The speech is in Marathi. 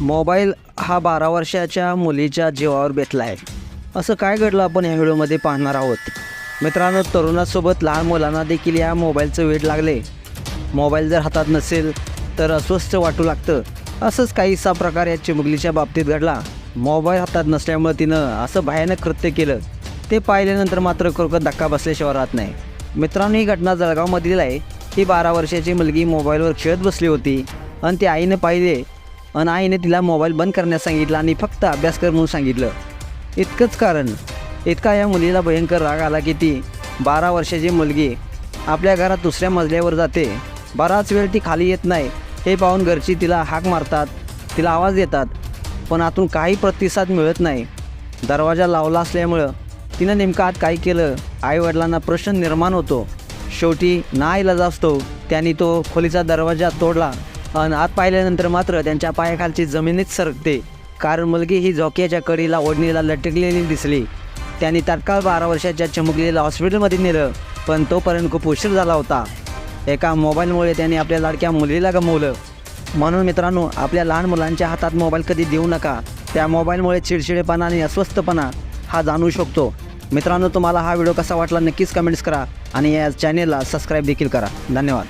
मोबाईल हा बारा वर्षाच्या मुलीच्या जीवावर बेतला आहे असं काय घडलं आपण या व्हिडिओमध्ये पाहणार आहोत? मित्रांनो तरुणासोबत लहान मुलांना देखील या मोबाईलचं वेड लागले. मोबाईल जर हातात नसेल तर अस्वस्थ वाटू लागतं. असंच काहीसा प्रकार या चिमुकलीच्या बाबतीत घडला. मोबाईल हातात नसल्यामुळे तिनं असं भयानक कृत्य केलं. ते पाहिल्यानंतर मात्र खरोखर धक्का बसल्याशिवाय राहत नाही. मित्रांनो ही घटना जळगावमधील आहे. ही बारा वर्षाची मुलगी मोबाईलवर खेळत बसली होती आणि ती आईनं पाहिले आणि आईने तिला मोबाईल बंद करण्यास सांगितलं आणि फक्त अभ्यास कर म्हणून सांगितलं. इतकंच कारण. इतका या मुलीला भयंकर राग आला की ती बारा वर्षाची मुलगी आपल्या घरात दुसऱ्या मजल्यावर जाते. बराच वेळ ती खाली येत नाही. हे पाहून घरची तिला हाक मारतात. तिला आवाज देतात. पण आतून काही प्रतिसाद मिळत नाही. दरवाजा लावला असल्यामुळं तिनं नेमकं आत काय केलं? आईवडिलांना प्रश्न निर्माण होतो. शेवटी ना इलाज असतो त्यांनी तो खोलीचा दरवाजा तोडला. आणि आत पाहिल्यानंतर मात्र त्यांच्या पायाखालची जमिनीत सरकते. कारण मुलगी ही झोक्याच्या कडीला ओढणीला लटकलेली दिसली. त्यांनी तात्काळ बारा वर्षाच्या चिमुकलीला हॉस्पिटलमध्ये नेलं पण तोपर्यंत खूप उशीर झाला होता. एका मोबाईलमुळे त्यांनी आपल्या लाडक्या मुलीला गमवलं. म्हणून मित्रांनो आपल्या लहान मुलांच्या हातात मोबाईल कधी देऊ नका. त्या मोबाईलमुळे चिडचिडेपणा आणि अस्वस्थपणा हा जाणू शकतो. मित्रांनो तुम्हाला हा व्हिडिओ कसा वाटला नक्कीच कमेंट्स करा आणि या चॅनेलला सबस्क्राईब देखील करा. धन्यवाद.